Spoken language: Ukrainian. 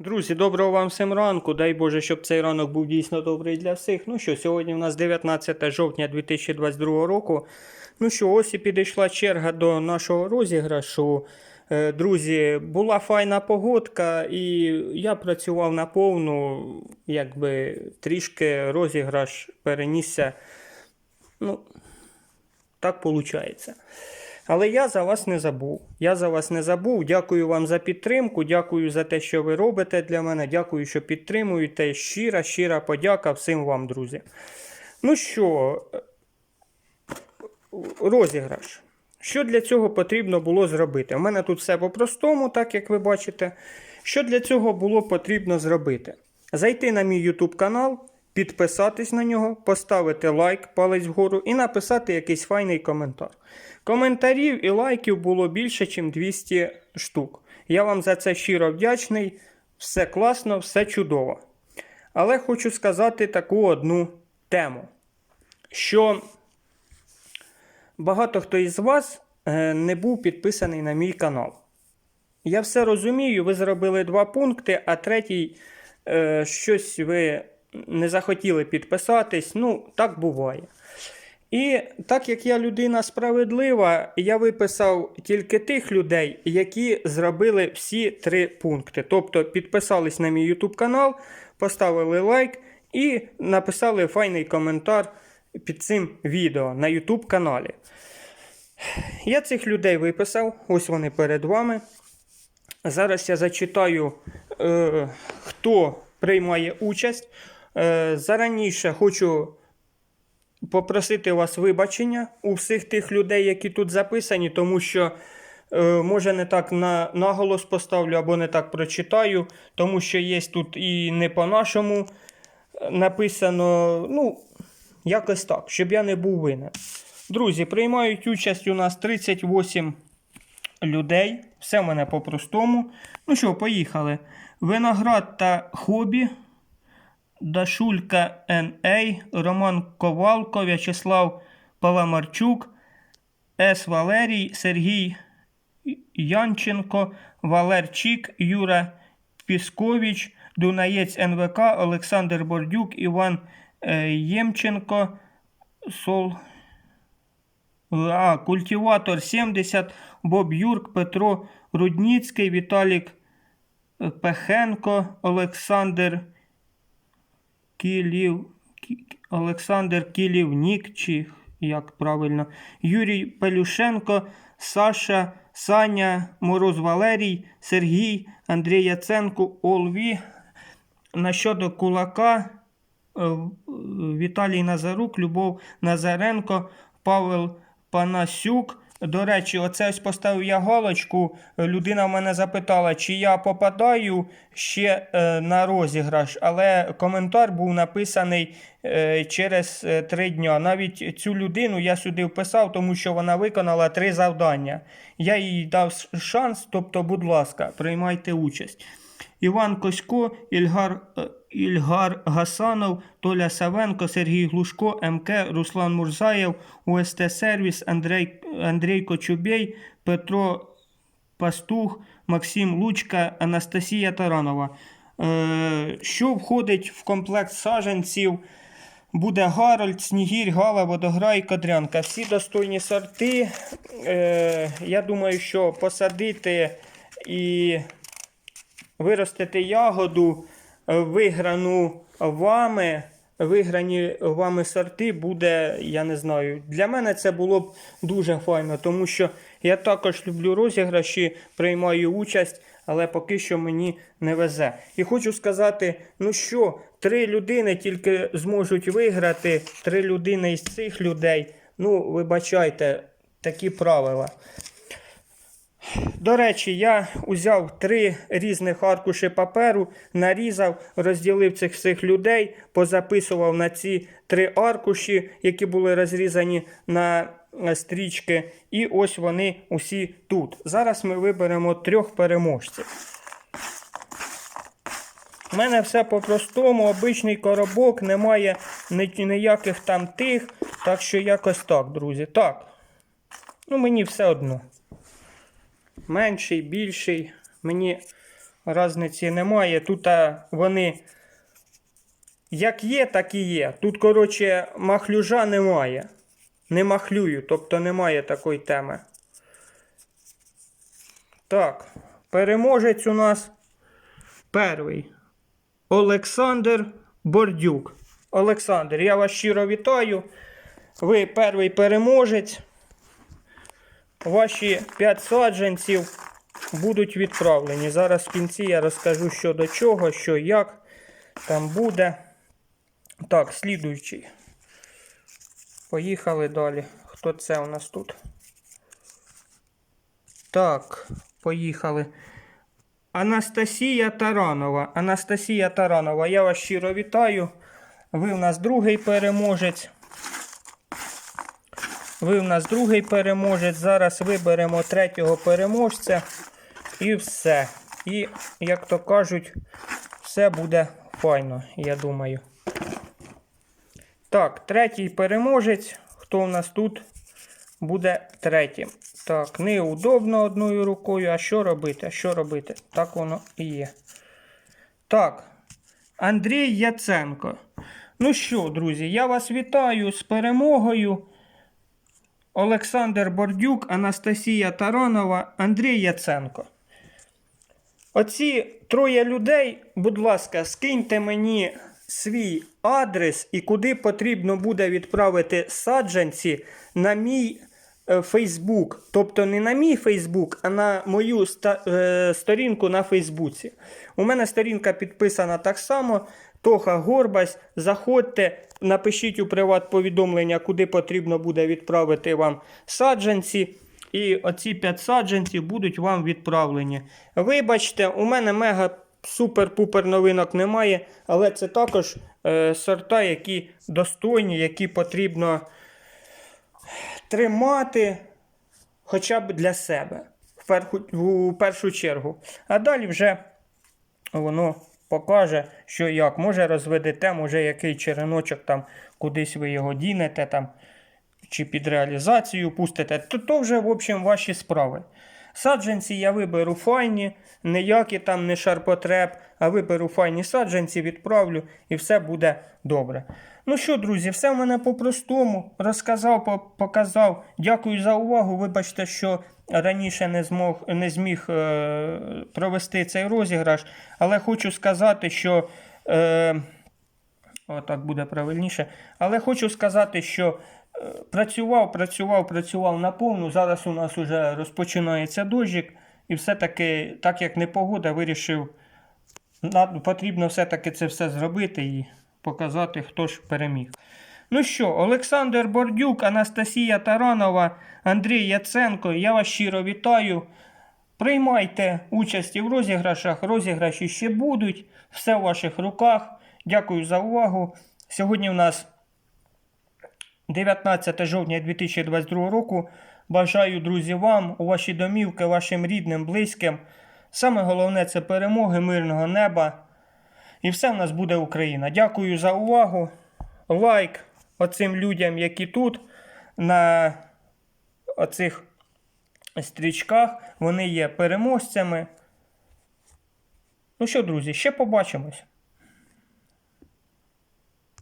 Друзі, доброго вам всім ранку. Дай Боже, щоб цей ранок був дійсно добрий для всіх. Ну що, сьогодні у нас 19 жовтня 2022 року. Ну що, ось і підійшла черга до нашого розіграшу. Е, Друзі, була файна погодка, і я працював на повну, якби трішки розіграш перенісся. Ну, так виходить. Але я за вас не забув. Я за вас не забув. Дякую вам за підтримку. Дякую за те, що ви робите для мене. Дякую, що підтримуєте. Щира, щира подяка всім вам, друзі. Ну що, розіграш. Що для цього потрібно було зробити? У мене тут все по-простому, так як ви бачите. Що для цього було потрібно зробити? Зайти на мій YouTube канал, підписатись на нього, поставити лайк, палець вгору і написати якийсь файний коментар. Коментарів і лайків було більше, ніж 200 штук. Я вам за це щиро вдячний. Все класно, все чудово. Але хочу сказати таку одну тему, що багато хто із вас е, не був підписаний на мій канал. Я все розумію, ви зробили два пункти, а третій е, щось ви не захотіли підписатись. Ну, так буває. І так як я людина справедлива, я виписав тільки тих людей, які зробили всі три пункти. Тобто підписались на мій YouTube канал, поставили лайк і написали файний коментар під цим відео на YouTube каналі. Я цих людей виписав, ось вони перед вами. Зараз я зачитаю, е, хто приймає участь. Е, зараніше хочу попросити вас вибачення у всіх тих людей, які тут записані, тому що, е, може, не так на, наголос поставлю або не так прочитаю, тому що є тут і не по-нашому е, написано. Ну, якось так, щоб я не був винен. Друзі, приймають участь у нас 38 людей. Все в мене по-простому. Ну що, поїхали. Виноград та хобі. Дашулька Н.А., Роман Ковалко, В'ячеслав Паламарчук, С. Валерій, Сергій Янченко, Валерчик, Юра Піскович, Дунаєць НВК, Олександр Бордюк, Іван е, Ємченко, Сол. А, Культиватор 70, Боб Юрк, Петро Рудніцький, Віталік Пехенко, Олександр Кілів, Олександр Кілівнік, чи як правильно, Юрій Пелюшенко, Саша, Саня, Мороз Валерій, Сергій, Андрій Яценко, Олві, Нащодо Кулака, е, Віталій Назарук, Любов Назаренко, Павел Панасюк. До речі, оце ось поставив я галочку. Людина мене запитала, чи я попадаю ще е, на розіграш, але коментар був написаний е, через е, три дня. Навіть цю людину я сюди вписав, тому що вона виконала три завдання. Я їй дав шанс, тобто, будь ласка, приймайте участь. Іван Косько, Ільгар, е, Ільгар Гасанов, Толя Савенко, Сергій Глушко, МК, Руслан Мурзаєв, УСТ Сервіс, Андрей, Андрій Кочубей, Петро Пастух, Максим Лучка, Анастасія Таранова. Е, що входить в комплект саджанців? Буде Гарольд, Снігір, Гала, Водограй, Кодрянка. Всі достойні сорти. Е, я думаю, що посадити і виростити ягоду, е, виграну вами, виграні вами сорти буде, я не знаю. Для мене це було б дуже файно, тому що я також люблю розіграші, приймаю участь, але поки що мені не везе. І хочу сказати: ну що, три людини тільки зможуть виграти, три людини із цих людей. Ну, вибачайте, такі правила. До речі, я узяв три різних аркуші паперу, нарізав, розділив цих всіх людей, позаписував на ці три аркуші, які були розрізані на е, стрічки. І ось вони усі тут. Зараз ми виберемо трьох переможців. У мене все по-простому, обичний коробок, немає ніяких там тих. Так що якось так, друзі. Так. Ну, мені все одно менший, більший. Мені Разниці немає. Тут вони як є, так і є. Тут, коротше, махлюжа немає. Не махлюю, тобто немає такої теми. Так, переможець у нас перший. Олександр Бордюк. Олександр, я вас щиро вітаю. Ви перший переможець. Ваші 5 саджанців будуть відправлені. Зараз в кінці я розкажу, що до чого, що як там буде. Так, слідуючий. Поїхали далі. Хто це у нас тут? Так, поїхали. Анастасія Таранова. Анастасія Таранова, я вас щиро вітаю. Ви у нас другий переможець. Ви у нас другий переможець. Зараз виберемо третього переможця. І все. І, як то кажуть, все буде файно, я думаю. Так, третій переможець. Хто у нас тут буде третім? Так, неудобно одною рукою. А що робити? А що робити? Так воно і є. Так, Андрій Яценко. Ну що, друзі, я вас вітаю з перемогою. Олександр Бордюк, Анастасія Таранова, Андрій Яценко. Оці троє людей, будь ласка, скиньте мені свій адрес і куди потрібно буде відправити саджанці на мій е, Фейсбук. Тобто не на мій Фейсбук, а на мою е, сторінку на Фейсбуці. У мене сторінка підписана так само. Тоха Горбась. Заходьте, напишіть у приват повідомлення, куди потрібно буде відправити вам саджанці. І оці 5 саджанців будуть вам відправлені. Вибачте, у мене мега супер-пупер новинок немає, але це також е, сорта, які достойні, які потрібно тримати хоча б для себе в, перху, у першу чергу. А далі вже воно покаже, що як. Може розведете, може який череночок там кудись ви його дінете там, чи під реалізацію пустите, то, то вже, в общем, ваші справи. Саджанці я виберу файні, ніякі там не шарпотреб, а виберу файні саджанці, відправлю і все буде добре. Ну що, друзі, все в мене по-простому. Розказав, показав. Дякую за увагу. Вибачте, що раніше не змог не зміг е, провести цей розіграш, але хочу сказати, що. Е, Отак буде правильніше. Але хочу сказати, що працював, працював, працював наповну. Зараз у нас вже розпочинається дощик. І все-таки, так як не погода, вирішив, потрібно все-таки це все зробити і показати, хто ж переміг. Ну що, Олександр Бордюк, Анастасія Таранова, Андрій Яценко, я вас щиро вітаю. Приймайте участь в розіграшах. Розіграші ще будуть. Все в ваших руках. Дякую за увагу. Сьогодні у нас 19 жовтня 2022 року. Бажаю, друзі, вам, у ваші домівки, вашим рідним, близьким. Саме головне це перемоги, мирного неба. І все в нас буде Україна. Дякую за увагу. Лайк оцим людям, які тут на оцих стрічках. Вони є переможцями. Ну що, друзі, ще побачимось.